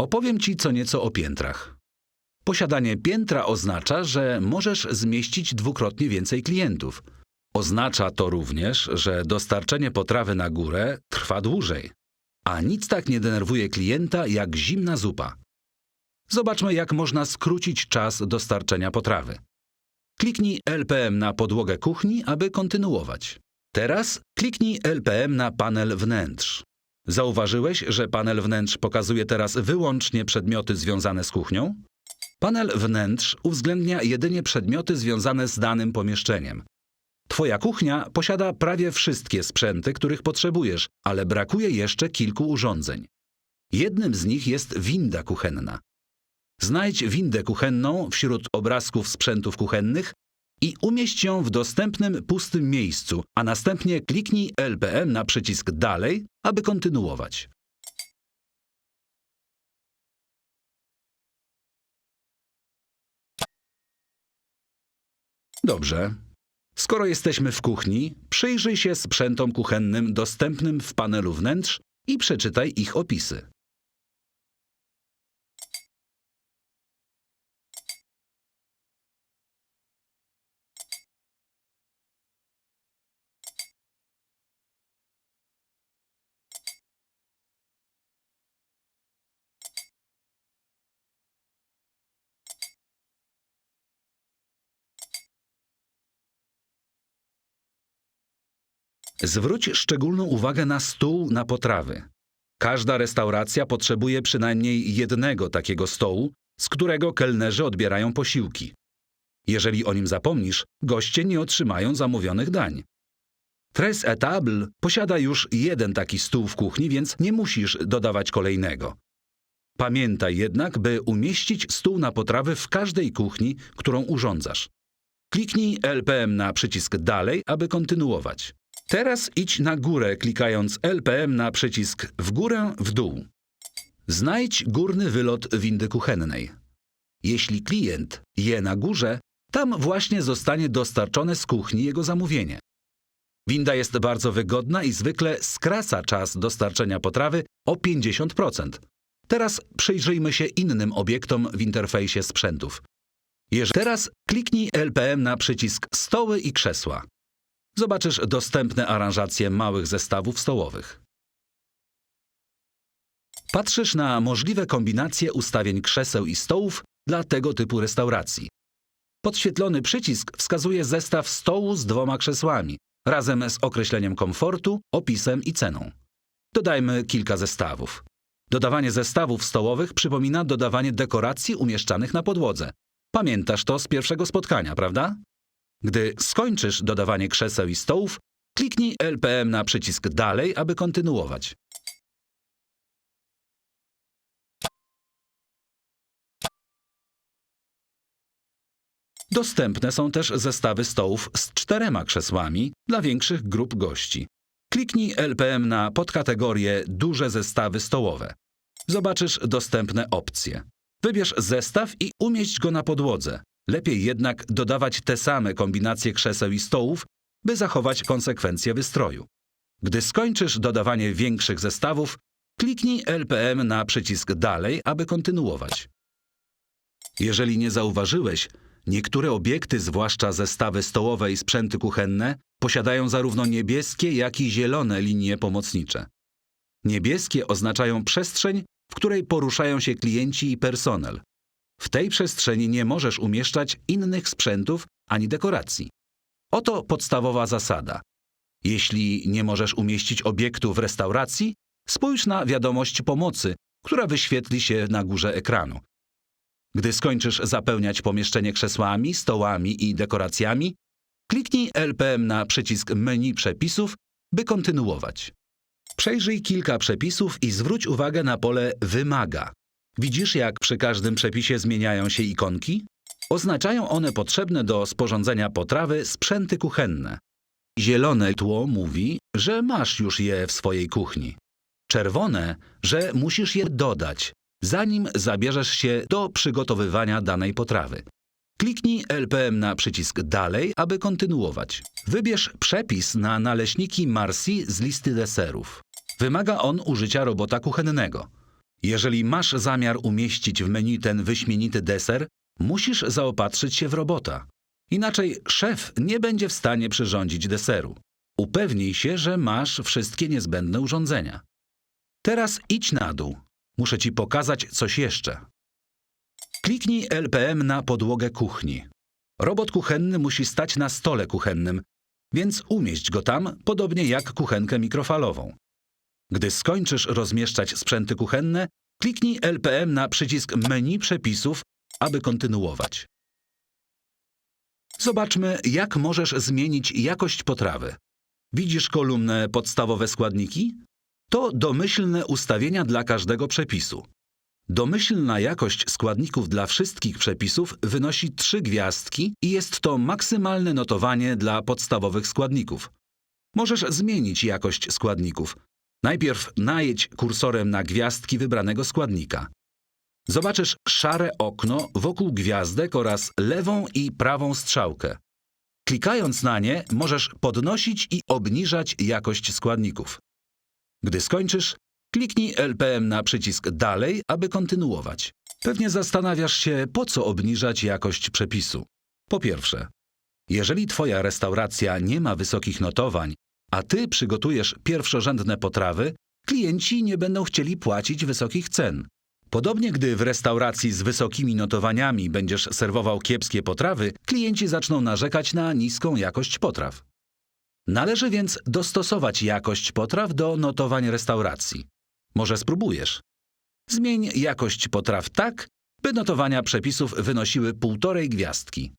Opowiem Ci co nieco o piętrach. Posiadanie piętra oznacza, że możesz zmieścić dwukrotnie więcej klientów. Oznacza to również, że dostarczenie potrawy na górę trwa dłużej. A nic tak nie denerwuje klienta jak zimna zupa. Zobaczmy, jak można skrócić czas dostarczenia potrawy. Kliknij LPM na podłogę kuchni, aby kontynuować. Teraz kliknij LPM na panel wnętrz. Zauważyłeś, że panel wnętrz pokazuje teraz wyłącznie przedmioty związane z kuchnią? Panel wnętrz uwzględnia jedynie przedmioty związane z danym pomieszczeniem. Twoja kuchnia posiada prawie wszystkie sprzęty, których potrzebujesz, ale brakuje jeszcze kilku urządzeń. Jednym z nich jest winda kuchenna. Znajdź windę kuchenną wśród obrazków sprzętów kuchennych i umieść ją w dostępnym pustym miejscu, a następnie kliknij LPM na przycisk Dalej, aby kontynuować. Dobrze. Skoro jesteśmy w kuchni, przyjrzyj się sprzętom kuchennym dostępnym w panelu wnętrz i przeczytaj ich opisy. Zwróć szczególną uwagę na stół na potrawy. Każda restauracja potrzebuje przynajmniej jednego takiego stołu, z którego kelnerzy odbierają posiłki. Jeżeli o nim zapomnisz, goście nie otrzymają zamówionych dań. Tres Etable posiada już jeden taki stół w kuchni, więc nie musisz dodawać kolejnego. Pamiętaj jednak, by umieścić stół na potrawy w każdej kuchni, którą urządzasz. Kliknij LPM na przycisk Dalej, aby kontynuować. Teraz idź na górę, klikając LPM na przycisk w górę, w dół. Znajdź górny wylot windy kuchennej. Jeśli klient je na górze, tam właśnie zostanie dostarczone z kuchni jego zamówienie. Winda jest bardzo wygodna i zwykle skraca czas dostarczenia potrawy o 50%. Teraz przyjrzyjmy się innym obiektom w interfejsie sprzętów. Teraz kliknij LPM na przycisk Stoły i krzesła. Zobaczysz dostępne aranżacje małych zestawów stołowych. Patrzysz na możliwe kombinacje ustawień krzeseł i stołów dla tego typu restauracji. Podświetlony przycisk wskazuje zestaw stołu z dwoma krzesłami, razem z określeniem komfortu, opisem i ceną. Dodajmy kilka zestawów. Dodawanie zestawów stołowych przypomina dodawanie dekoracji umieszczanych na podłodze. Pamiętasz to z pierwszego spotkania, prawda? Gdy skończysz dodawanie krzeseł i stołów, kliknij LPM na przycisk Dalej, aby kontynuować. Dostępne są też zestawy stołów z czterema krzesłami dla większych grup gości. Kliknij LPM na podkategorię Duże zestawy stołowe. Zobaczysz dostępne opcje. Wybierz zestaw i umieść go na podłodze. Lepiej jednak dodawać te same kombinacje krzeseł i stołów, by zachować konsekwencje wystroju. Gdy skończysz dodawanie większych zestawów, kliknij LPM na przycisk Dalej, aby kontynuować. Jeżeli nie zauważyłeś, niektóre obiekty, zwłaszcza zestawy stołowe i sprzęty kuchenne, posiadają zarówno niebieskie, jak i zielone linie pomocnicze. Niebieskie oznaczają przestrzeń, w której poruszają się klienci i personel. W tej przestrzeni nie możesz umieszczać innych sprzętów ani dekoracji. Oto podstawowa zasada. Jeśli nie możesz umieścić obiektu w restauracji, spójrz na wiadomość pomocy, która wyświetli się na górze ekranu. Gdy skończysz zapełniać pomieszczenie krzesłami, stołami i dekoracjami, kliknij LPM na przycisk menu przepisów, by kontynuować. Przejrzyj kilka przepisów i zwróć uwagę na pole Wymaga. Widzisz, jak przy każdym przepisie zmieniają się ikonki? Oznaczają one potrzebne do sporządzenia potrawy sprzęty kuchenne. Zielone tło mówi, że masz już je w swojej kuchni. Czerwone, że musisz je dodać, zanim zabierzesz się do przygotowywania danej potrawy. Kliknij LPM na przycisk Dalej, aby kontynuować. Wybierz przepis na naleśniki Marsi z listy deserów. Wymaga on użycia robota kuchennego. Jeżeli masz zamiar umieścić w menu ten wyśmienity deser, musisz zaopatrzyć się w robota. Inaczej szef nie będzie w stanie przyrządzić deseru. Upewnij się, że masz wszystkie niezbędne urządzenia. Teraz idź na dół. Muszę ci pokazać coś jeszcze. Kliknij LPM na podłogę kuchni. Robot kuchenny musi stać na stole kuchennym, więc umieść go tam, podobnie jak kuchenkę mikrofalową. Gdy skończysz rozmieszczać sprzęty kuchenne, kliknij LPM na przycisk menu przepisów, aby kontynuować. Zobaczmy, jak możesz zmienić jakość potrawy. Widzisz kolumnę podstawowe składniki? To domyślne ustawienia dla każdego przepisu. Domyślna jakość składników dla wszystkich przepisów wynosi 3 gwiazdki i jest to maksymalne notowanie dla podstawowych składników. Możesz zmienić jakość składników. Najpierw najedź kursorem na gwiazdki wybranego składnika. Zobaczysz szare okno wokół gwiazdek oraz lewą i prawą strzałkę. Klikając na nie, możesz podnosić i obniżać jakość składników. Gdy skończysz, kliknij LPM na przycisk Dalej, aby kontynuować. Pewnie zastanawiasz się, po co obniżać jakość przepisu. Po pierwsze, jeżeli Twoja restauracja nie ma wysokich notowań, a Ty przygotujesz pierwszorzędne potrawy, klienci nie będą chcieli płacić wysokich cen. Podobnie gdy w restauracji z wysokimi notowaniami będziesz serwował kiepskie potrawy, klienci zaczną narzekać na niską jakość potraw. Należy więc dostosować jakość potraw do notowań restauracji. Może spróbujesz. Zmień jakość potraw tak, by notowania przepisów wynosiły półtorej gwiazdki.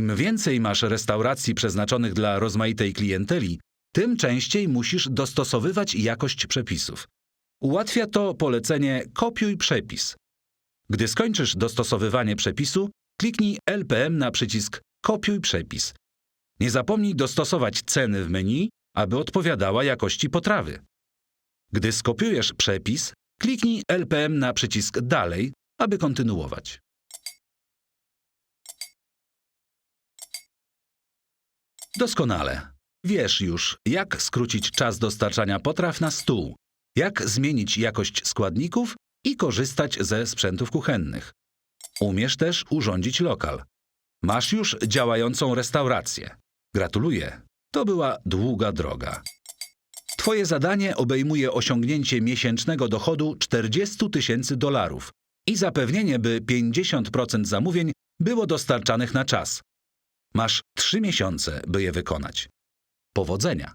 Im więcej masz restauracji przeznaczonych dla rozmaitej klienteli, tym częściej musisz dostosowywać jakość przepisów. Ułatwia to polecenie kopiuj przepis. Gdy skończysz dostosowywanie przepisu, kliknij LPM na przycisk kopiuj przepis. Nie zapomnij dostosować ceny w menu, aby odpowiadała jakości potrawy. Gdy skopiujesz przepis, kliknij LPM na przycisk dalej, aby kontynuować. Doskonale. Wiesz już, jak skrócić czas dostarczania potraw na stół, jak zmienić jakość składników i korzystać ze sprzętów kuchennych. Umiesz też urządzić lokal. Masz już działającą restaurację. Gratuluję. To była długa droga. Twoje zadanie obejmuje osiągnięcie miesięcznego dochodu 40 tysięcy dolarów i zapewnienie, by 50% zamówień było dostarczanych na czas. Masz 3 miesiące, by je wykonać. Powodzenia!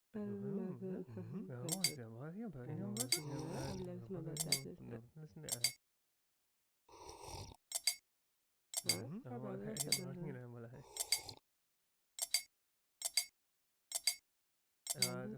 Ja, det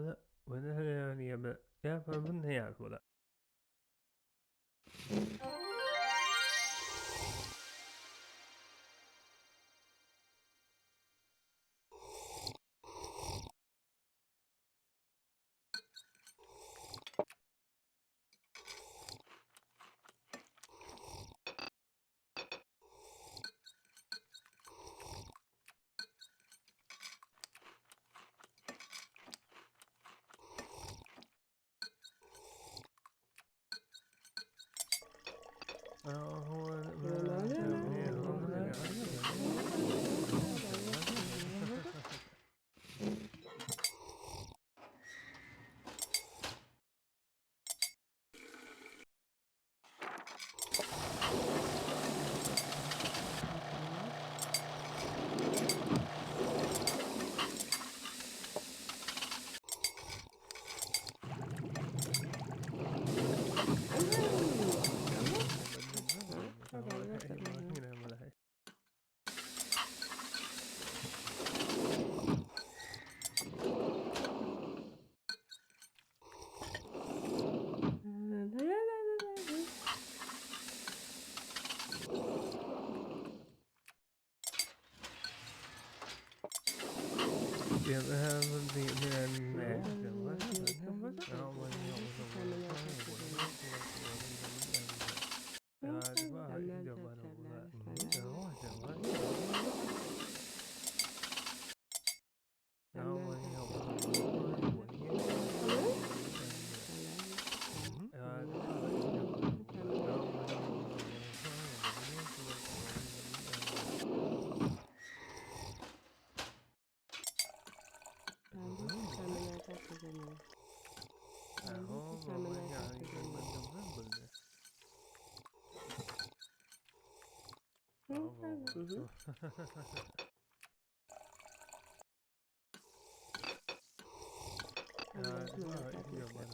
Yeah, Hı hı. ya, ya, ya, ya,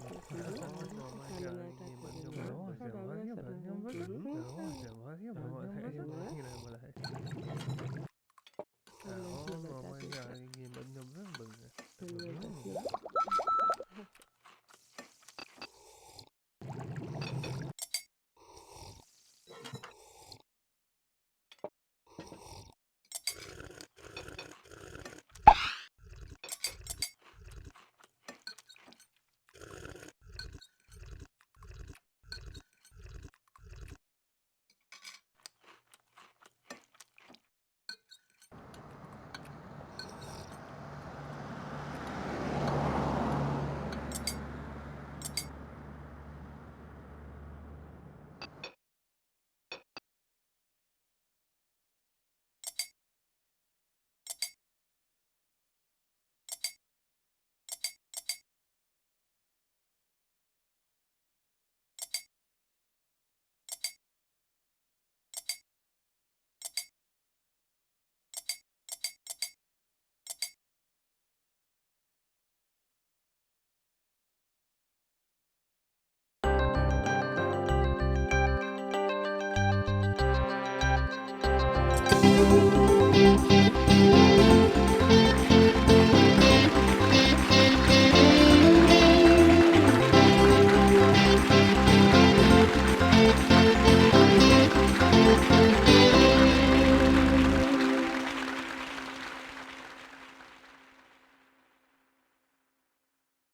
따뜻하고 가능하다고 인정하세요.